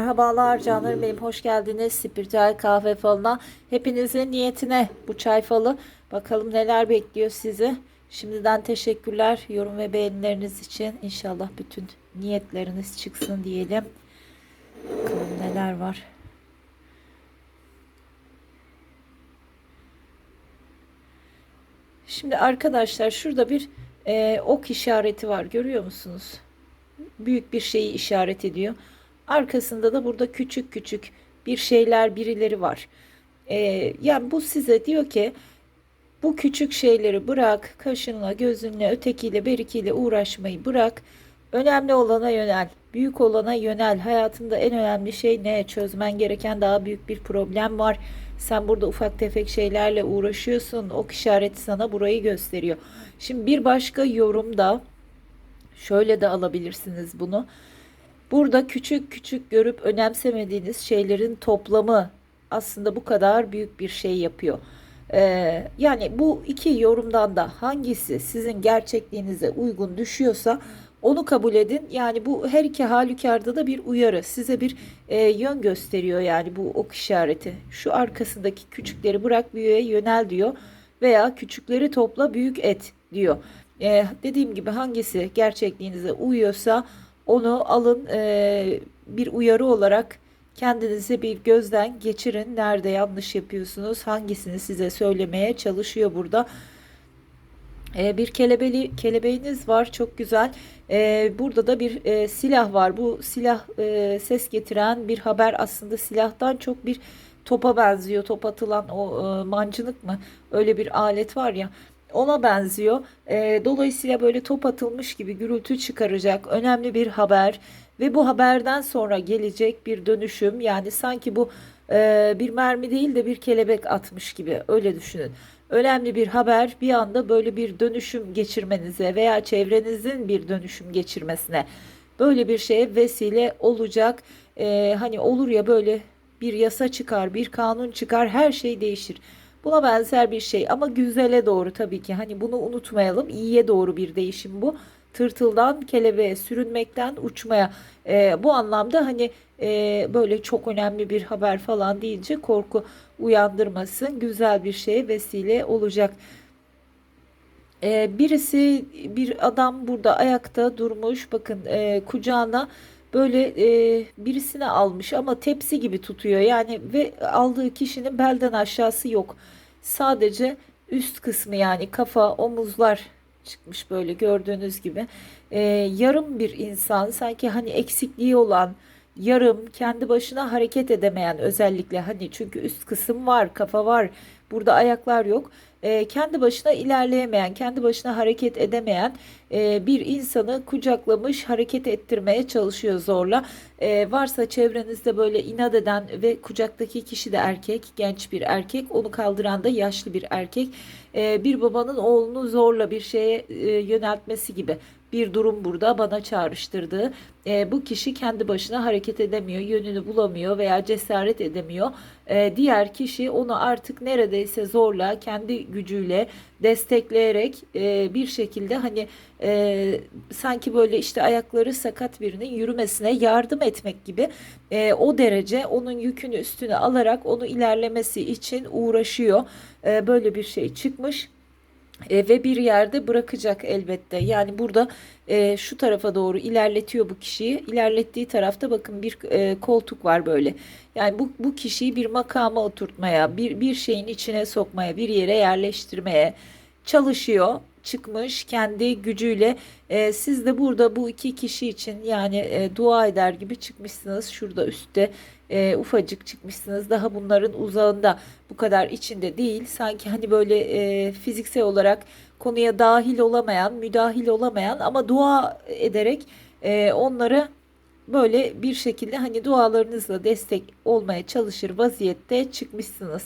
Merhabalar canlarım benim hoş geldiniz. Spiritüel kahve falına. Hepinizin niyetine bu çay falı. Bakalım neler bekliyor sizi. Şimdiden teşekkürler. Yorum ve beğenileriniz için İnşallah bütün niyetleriniz çıksın diyelim. Bakalım neler var. Şimdi arkadaşlar şurada bir e, ok işareti var. Görüyor musunuz? Büyük bir şeyi işaret ediyor Arkasında da burada küçük küçük bir şeyler birileri var. Ee, yani bu size diyor ki bu küçük şeyleri bırak, kaşınla, gözünle, ötekiyle, berikiyle uğraşmayı bırak. Önemli olana yönel, büyük olana yönel. Hayatında en önemli şey ne? Çözmen gereken daha büyük bir problem var. Sen burada ufak tefek şeylerle uğraşıyorsun. Ok işareti sana burayı gösteriyor. Şimdi bir başka yorumda şöyle de alabilirsiniz bunu. Burada küçük küçük görüp önemsemediğiniz şeylerin toplamı aslında bu kadar büyük bir şey yapıyor. Ee, yani bu iki yorumdan da hangisi sizin gerçekliğinize uygun düşüyorsa onu kabul edin. Yani bu her iki halükarda da bir uyarı. Size bir e, yön gösteriyor yani bu ok işareti. Şu arkasındaki küçükleri bırak büyüğe yönel diyor. Veya küçükleri topla büyük et diyor. Ee, dediğim gibi hangisi gerçekliğinize uyuyorsa onu alın e, bir uyarı olarak kendinize bir gözden geçirin. Nerede yanlış yapıyorsunuz? Hangisini size söylemeye çalışıyor burada? E, bir kelebeli kelebeğiniz var çok güzel. E, burada da bir e, silah var. Bu silah e, ses getiren bir haber aslında silahtan çok bir topa benziyor. Top atılan o e, mancınık mı? Öyle bir alet var ya ona benziyor. E, dolayısıyla böyle top atılmış gibi gürültü çıkaracak önemli bir haber ve bu haberden sonra gelecek bir dönüşüm yani sanki bu e, bir mermi değil de bir kelebek atmış gibi öyle düşünün. Önemli bir haber bir anda böyle bir dönüşüm geçirmenize veya çevrenizin bir dönüşüm geçirmesine böyle bir şeye vesile olacak. E, hani olur ya böyle bir yasa çıkar, bir kanun çıkar, her şey değişir. Buna benzer bir şey ama güzele doğru tabii ki. Hani bunu unutmayalım. İyiye doğru bir değişim bu. Tırtıldan kelebeğe sürünmekten uçmaya. E, bu anlamda hani e, böyle çok önemli bir haber falan deyince korku uyandırmasın. Güzel bir şeye vesile olacak. E, birisi bir adam burada ayakta durmuş. Bakın e, kucağına böyle e, birisini almış ama tepsi gibi tutuyor yani ve aldığı kişinin belden aşağısı yok. Sadece üst kısmı yani kafa, omuzlar çıkmış böyle gördüğünüz gibi. E, yarım bir insan sanki hani eksikliği olan yarım kendi başına hareket edemeyen özellikle hani çünkü üst kısım var kafa var burada ayaklar yok. E, kendi başına ilerleyemeyen kendi başına hareket edemeyen e, bir insanı kucaklamış hareket ettirmeye çalışıyor zorla. E, varsa çevrenizde böyle inat eden ve kucaktaki kişi de erkek genç bir erkek onu kaldıran da yaşlı bir erkek. E, bir babanın oğlunu zorla bir şeye e, yöneltmesi gibi bir durum burada bana çağrıştırdı. E, bu kişi kendi başına hareket edemiyor, yönünü bulamıyor veya cesaret edemiyor. E, diğer kişi onu artık neredeyse zorla kendi gücüyle destekleyerek e, bir şekilde hani e, sanki böyle işte ayakları sakat birinin yürümesine yardım etmek gibi e, o derece onun yükünü üstüne alarak onu ilerlemesi için uğraşıyor. E, böyle bir şey çıkmış e, ve bir yerde bırakacak elbette. Yani burada e, şu tarafa doğru ilerletiyor bu kişiyi. İlerlettiği tarafta bakın bir e, koltuk var böyle. Yani bu, bu kişiyi bir makama oturtmaya, bir, bir şeyin içine sokmaya, bir yere yerleştirmeye çalışıyor. Çıkmış kendi gücüyle. E, siz de burada bu iki kişi için yani e, dua eder gibi çıkmışsınız. Şurada üstte e, ufacık çıkmışsınız. Daha bunların uzağında bu kadar içinde değil. Sanki hani böyle e, fiziksel olarak konuya dahil olamayan, müdahil olamayan ama dua ederek e, onları böyle bir şekilde hani dualarınızla destek olmaya çalışır vaziyette çıkmışsınız.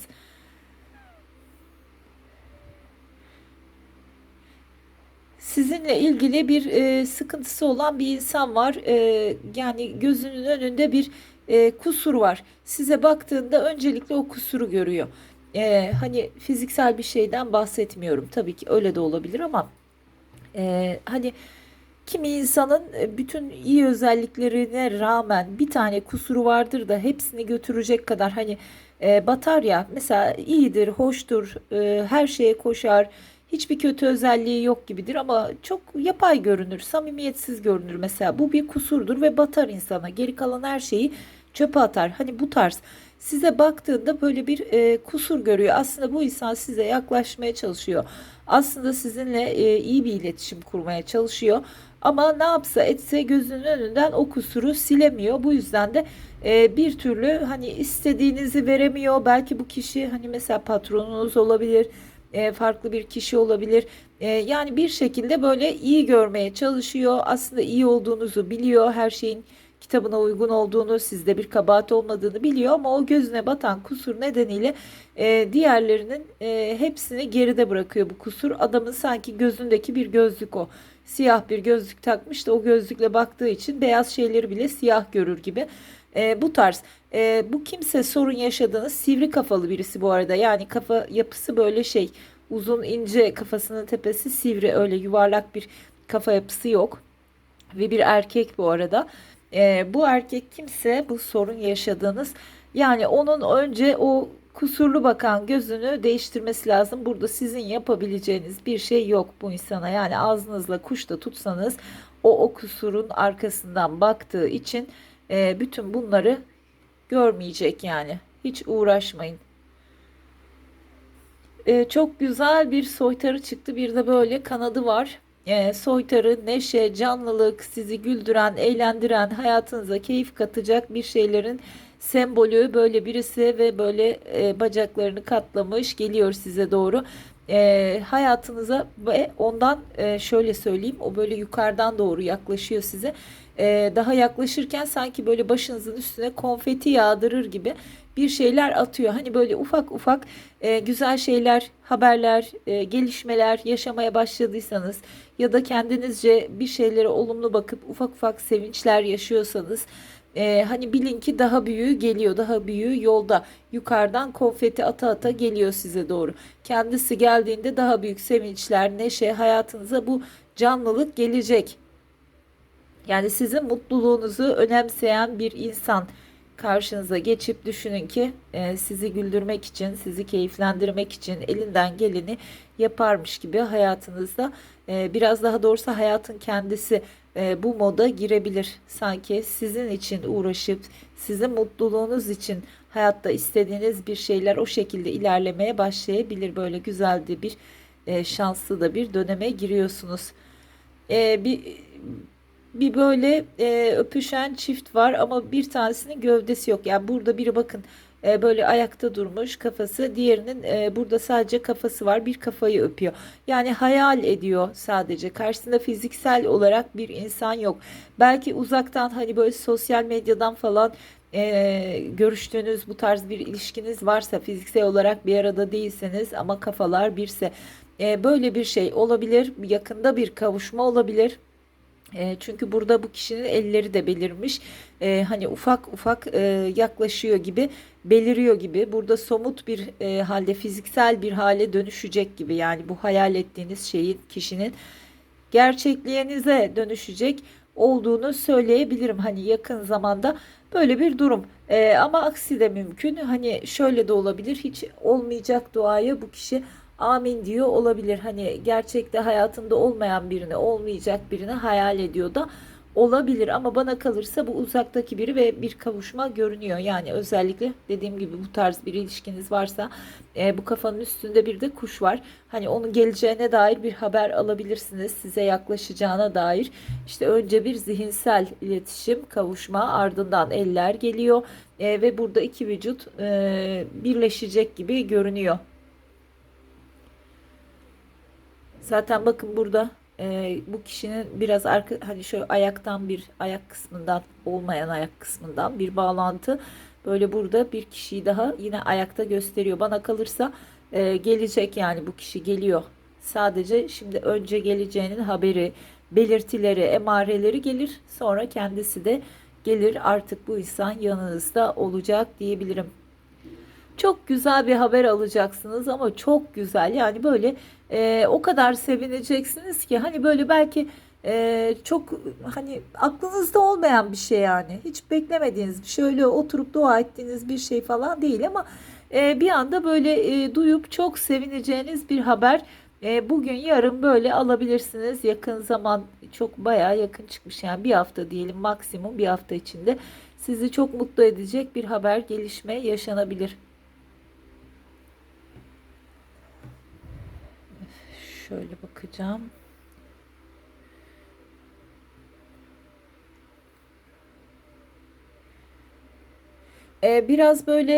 Sizinle ilgili bir e, sıkıntısı olan bir insan var. E, yani gözünün önünde bir e, kusur var. Size baktığında öncelikle o kusuru görüyor. E, hani fiziksel bir şeyden bahsetmiyorum. Tabii ki öyle de olabilir ama e, hani Kimi insanın e, bütün iyi özelliklerine rağmen bir tane kusuru vardır da hepsini götürecek kadar hani e, batar ya mesela iyidir, hoştur, e, her şeye koşar, hiçbir kötü özelliği yok gibidir ama çok yapay görünür, samimiyetsiz görünür mesela. Bu bir kusurdur ve batar insana. Geri kalan her şeyi çöpe atar. Hani bu tarz size baktığında böyle bir e, kusur görüyor. Aslında bu insan size yaklaşmaya çalışıyor. Aslında sizinle e, iyi bir iletişim kurmaya çalışıyor. Ama ne yapsa etse gözünün önünden o kusuru silemiyor. Bu yüzden de e, bir türlü hani istediğinizi veremiyor. Belki bu kişi hani mesela patronunuz olabilir, e, farklı bir kişi olabilir. E, yani bir şekilde böyle iyi görmeye çalışıyor. Aslında iyi olduğunuzu biliyor. Her şeyin kitabına uygun olduğunu, sizde bir kabahat olmadığını biliyor ama o gözüne batan kusur nedeniyle e, diğerlerinin hepsini geride bırakıyor bu kusur. Adamın sanki gözündeki bir gözlük o. Siyah bir gözlük takmış da o gözlükle baktığı için beyaz şeyleri bile siyah görür gibi. E, bu tarz. E, bu kimse sorun yaşadığınız sivri kafalı birisi bu arada. Yani kafa yapısı böyle şey uzun ince kafasının tepesi sivri öyle yuvarlak bir kafa yapısı yok. Ve bir erkek bu arada. E, bu erkek kimse bu sorun yaşadığınız yani onun önce o kusurlu bakan gözünü değiştirmesi lazım. Burada sizin yapabileceğiniz bir şey yok bu insana. Yani ağzınızla kuş da tutsanız o o kusurun arkasından baktığı için e, bütün bunları görmeyecek yani. Hiç uğraşmayın. E, çok güzel bir soytarı çıktı. Bir de böyle kanadı var. E, soytarı, neşe, canlılık, sizi güldüren, eğlendiren, hayatınıza keyif katacak bir şeylerin sembolü böyle birisi ve böyle e, bacaklarını katlamış geliyor size doğru. E, hayatınıza ve ondan e, şöyle söyleyeyim o böyle yukarıdan doğru yaklaşıyor size. E, daha yaklaşırken sanki böyle başınızın üstüne konfeti yağdırır gibi bir şeyler atıyor. Hani böyle ufak ufak e, güzel şeyler, haberler, e, gelişmeler yaşamaya başladıysanız ya da kendinizce bir şeylere olumlu bakıp ufak ufak sevinçler yaşıyorsanız e, hani bilin ki daha büyüğü geliyor, daha büyüğü yolda. Yukarıdan konfeti ata ata geliyor size doğru. Kendisi geldiğinde daha büyük sevinçler, neşe hayatınıza bu canlılık gelecek. Yani sizin mutluluğunuzu önemseyen bir insan karşınıza geçip düşünün ki e, sizi güldürmek için, sizi keyiflendirmek için elinden geleni yaparmış gibi hayatınızda e, biraz daha doğrusu hayatın kendisi e, bu moda girebilir. Sanki sizin için uğraşıp sizin mutluluğunuz için hayatta istediğiniz bir şeyler o şekilde ilerlemeye başlayabilir. Böyle güzel de bir e, şanslı da bir döneme giriyorsunuz. E, bir bir böyle e, öpüşen çift var ama bir tanesinin gövdesi yok. Yani burada biri bakın e, böyle ayakta durmuş kafası diğerinin e, burada sadece kafası var bir kafayı öpüyor. Yani hayal ediyor sadece karşısında fiziksel olarak bir insan yok. Belki uzaktan hani böyle sosyal medyadan falan e, görüştüğünüz bu tarz bir ilişkiniz varsa fiziksel olarak bir arada değilseniz ama kafalar birse e, böyle bir şey olabilir yakında bir kavuşma olabilir. E, çünkü burada bu kişinin elleri de belirmiş. E, hani ufak ufak e, yaklaşıyor gibi, beliriyor gibi. Burada somut bir e, halde, fiziksel bir hale dönüşecek gibi. Yani bu hayal ettiğiniz şeyin kişinin gerçekliğinize dönüşecek olduğunu söyleyebilirim. Hani yakın zamanda böyle bir durum. E, ama aksi de mümkün. Hani şöyle de olabilir. Hiç olmayacak duaya bu kişi amin diyor olabilir. Hani gerçekte hayatında olmayan birini, olmayacak birini hayal ediyor da olabilir ama bana kalırsa bu uzaktaki biri ve bir kavuşma görünüyor. Yani özellikle dediğim gibi bu tarz bir ilişkiniz varsa e, bu kafanın üstünde bir de kuş var. Hani onun geleceğine dair bir haber alabilirsiniz. Size yaklaşacağına dair. İşte önce bir zihinsel iletişim, kavuşma ardından eller geliyor e, ve burada iki vücut e, birleşecek gibi görünüyor. Zaten bakın burada e, bu kişinin biraz arka hani şöyle ayaktan bir ayak kısmından olmayan ayak kısmından bir bağlantı böyle burada bir kişiyi daha yine ayakta gösteriyor. Bana kalırsa e, gelecek yani bu kişi geliyor. Sadece şimdi önce geleceğinin haberi, belirtileri, emareleri gelir. Sonra kendisi de gelir artık bu insan yanınızda olacak diyebilirim. Çok güzel bir haber alacaksınız ama çok güzel yani böyle e, o kadar sevineceksiniz ki hani böyle belki Ee, çok hani aklınızda olmayan bir şey yani. Hiç beklemediğiniz bir şey. Öyle oturup dua ettiğiniz bir şey falan değil ama e, bir anda böyle e, duyup çok sevineceğiniz bir haber. E, bugün yarın böyle alabilirsiniz. Yakın zaman çok bayağı yakın çıkmış yani bir hafta diyelim maksimum bir hafta içinde sizi çok mutlu edecek bir haber gelişme yaşanabilir. Şöyle bakacağım. Ee, biraz böyle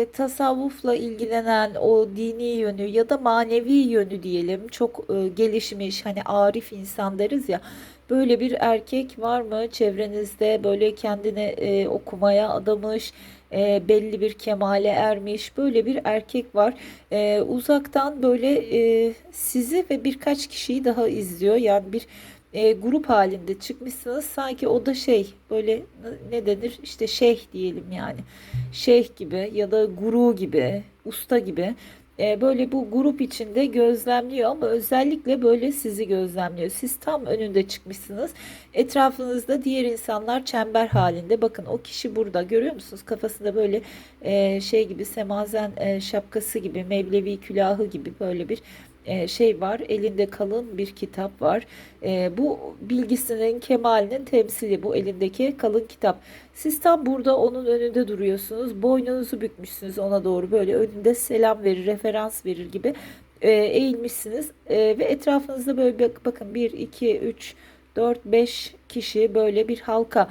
e, tasavvufla ilgilenen o dini yönü ya da manevi yönü diyelim çok e, gelişmiş hani arif insan deriz ya böyle bir erkek var mı çevrenizde böyle kendini e, okumaya adamış e, belli bir kemale ermiş böyle bir erkek var E, uzaktan böyle e, sizi ve birkaç kişiyi daha izliyor yani bir e, grup halinde çıkmışsınız. Sanki o da şey böyle ne denir işte şeyh diyelim yani. Şeyh gibi ya da guru gibi, usta gibi. E, böyle bu grup içinde gözlemliyor ama özellikle böyle sizi gözlemliyor. Siz tam önünde çıkmışsınız. Etrafınızda diğer insanlar çember halinde. Bakın o kişi burada görüyor musunuz? Kafasında böyle e, şey gibi semazen e, şapkası gibi, Mevlevi külahı gibi böyle bir e, şey var. Elinde kalın bir kitap var. E, bu bilgisinin kemalinin temsili bu elindeki kalın kitap. Siz tam burada onun önünde duruyorsunuz. Boynunuzu bükmüşsünüz ona doğru böyle önünde selam verir, referans verir gibi e, eğilmişsiniz. ve etrafınızda böyle bakın 1, 2, 3, 4, 5 kişi böyle bir halka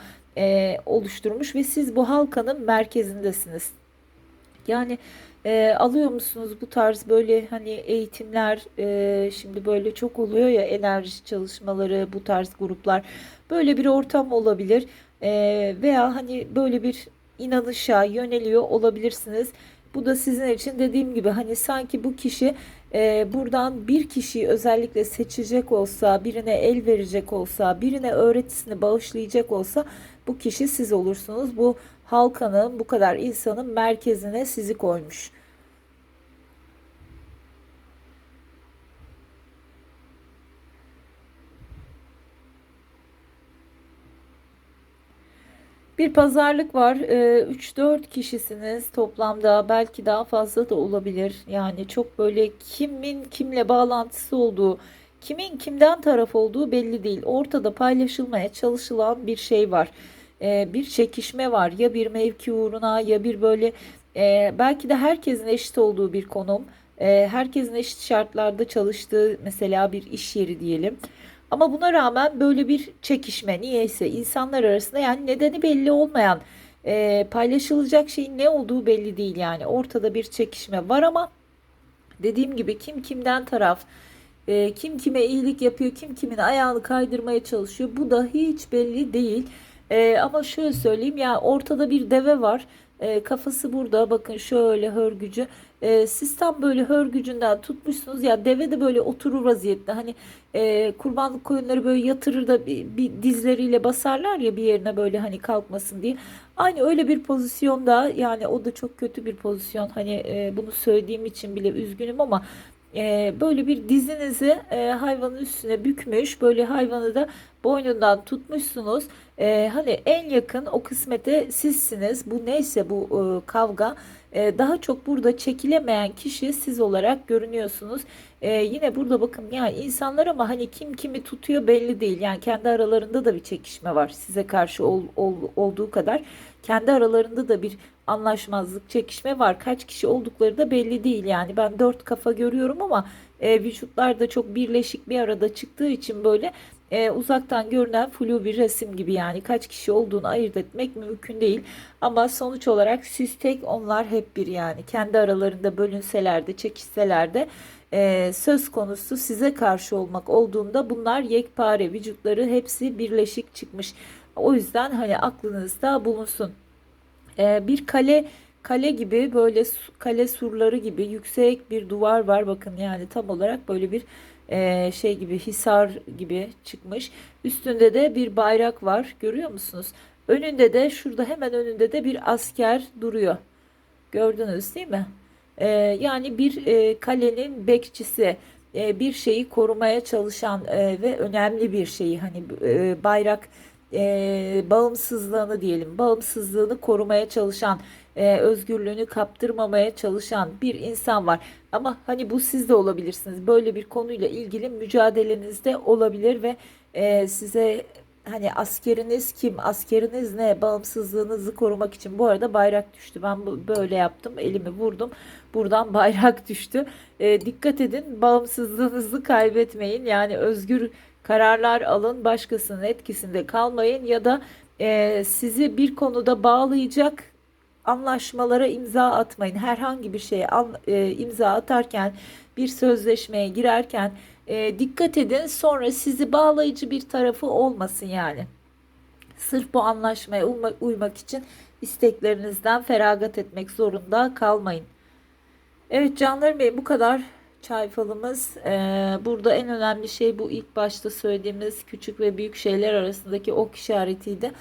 oluşturmuş ve siz bu halkanın merkezindesiniz. Yani e, alıyor musunuz bu tarz böyle hani eğitimler e, şimdi böyle çok oluyor ya enerji çalışmaları bu tarz gruplar böyle bir ortam olabilir e, veya hani böyle bir inanışa yöneliyor olabilirsiniz. Bu da sizin için dediğim gibi hani sanki bu kişi e, buradan bir kişiyi özellikle seçecek olsa, birine el verecek olsa, birine öğretisini bağışlayacak olsa bu kişi siz olursunuz. Bu halkanın bu kadar insanın merkezine sizi koymuş. Bir pazarlık var. 3-4 kişisiniz toplamda. Belki daha fazla da olabilir. Yani çok böyle kimin kimle bağlantısı olduğu, kimin kimden taraf olduğu belli değil. Ortada paylaşılmaya çalışılan bir şey var. Bir çekişme var. Ya bir mevki uğruna ya bir böyle belki de herkesin eşit olduğu bir konum. Herkesin eşit şartlarda çalıştığı mesela bir iş yeri diyelim. Ama buna rağmen böyle bir çekişme niyeyse insanlar arasında yani nedeni belli olmayan e, paylaşılacak şeyin ne olduğu belli değil yani ortada bir çekişme var ama dediğim gibi kim kimden taraf e, kim kime iyilik yapıyor kim kimin ayağını kaydırmaya çalışıyor bu da hiç belli değil e, ama şöyle söyleyeyim ya yani ortada bir deve var. E, kafası burada. Bakın şöyle hörgücü e, siz tam böyle hörgücünden tutmuşsunuz. Ya deve de böyle oturur vaziyette. Hani e, kurbanlık koyunları böyle yatırır da bir, bir dizleriyle basarlar ya bir yerine böyle hani kalkmasın diye. Aynı öyle bir pozisyonda yani o da çok kötü bir pozisyon. Hani e, bunu söylediğim için bile üzgünüm ama e, böyle bir dizinizi e, hayvanın üstüne bükmüş böyle hayvanı da boynundan tutmuşsunuz. E, hani en yakın o kısmete sizsiniz. Bu neyse bu e, kavga. E, daha çok burada çekilemeyen kişi siz olarak görünüyorsunuz. E, yine burada bakın yani insanlar ama hani kim kimi tutuyor belli değil. Yani kendi aralarında da bir çekişme var size karşı ol, ol, olduğu kadar. Kendi aralarında da bir anlaşmazlık, çekişme var. Kaç kişi oldukları da belli değil. Yani. Ben dört kafa görüyorum ama e, vücutlar da çok birleşik bir arada çıktığı için böyle e, uzaktan görünen flu bir resim gibi yani kaç kişi olduğunu ayırt etmek mümkün değil. Ama sonuç olarak siz tek onlar hep bir yani. Kendi aralarında bölünseler de çekişseler de e, söz konusu size karşı olmak olduğunda bunlar yekpare vücutları hepsi birleşik çıkmış. O yüzden hani aklınızda bulunsun. E, bir kale kale gibi böyle kale surları gibi yüksek bir duvar var. Bakın yani tam olarak böyle bir e, şey gibi hisar gibi çıkmış. Üstünde de bir bayrak var. Görüyor musunuz? Önünde de şurada hemen önünde de bir asker duruyor. Gördünüz değil mi? E, yani bir e, kalenin bekçisi. bir şeyi korumaya çalışan ve önemli bir şeyi hani bayrak bağımsızlığını diyelim bağımsızlığını korumaya çalışan e, özgürlüğünü kaptırmamaya çalışan bir insan var. Ama hani bu siz de olabilirsiniz. Böyle bir konuyla ilgili mücadelenizde olabilir ve e, size hani askeriniz kim, askeriniz ne, bağımsızlığınızı korumak için bu arada bayrak düştü. Ben bu- böyle yaptım, elimi vurdum. Buradan bayrak düştü. E, dikkat edin, bağımsızlığınızı kaybetmeyin. Yani özgür kararlar alın, başkasının etkisinde kalmayın ya da e, sizi bir konuda bağlayacak anlaşmalara imza atmayın. Herhangi bir şeye e, imza atarken, bir sözleşmeye girerken e, dikkat edin. Sonra sizi bağlayıcı bir tarafı olmasın yani. Sırf bu anlaşmaya uyma- uymak için isteklerinizden feragat etmek zorunda kalmayın. Evet canlarım benim bu kadar çay falımız. Ee, burada en önemli şey bu ilk başta söylediğimiz küçük ve büyük şeyler arasındaki ok işaretiydi.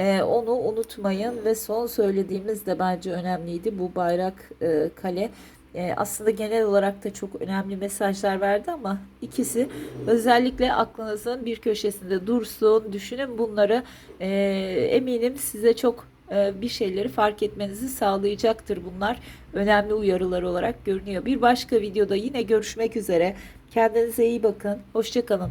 Ee, onu unutmayın ve son söylediğimiz de bence önemliydi. Bu bayrak e, kale. E, aslında genel olarak da çok önemli mesajlar verdi ama ikisi özellikle aklınızın bir köşesinde dursun. Düşünün bunları. E, eminim size çok e, bir şeyleri fark etmenizi sağlayacaktır bunlar. Önemli uyarılar olarak görünüyor. Bir başka videoda yine görüşmek üzere. Kendinize iyi bakın. Hoşça kalın.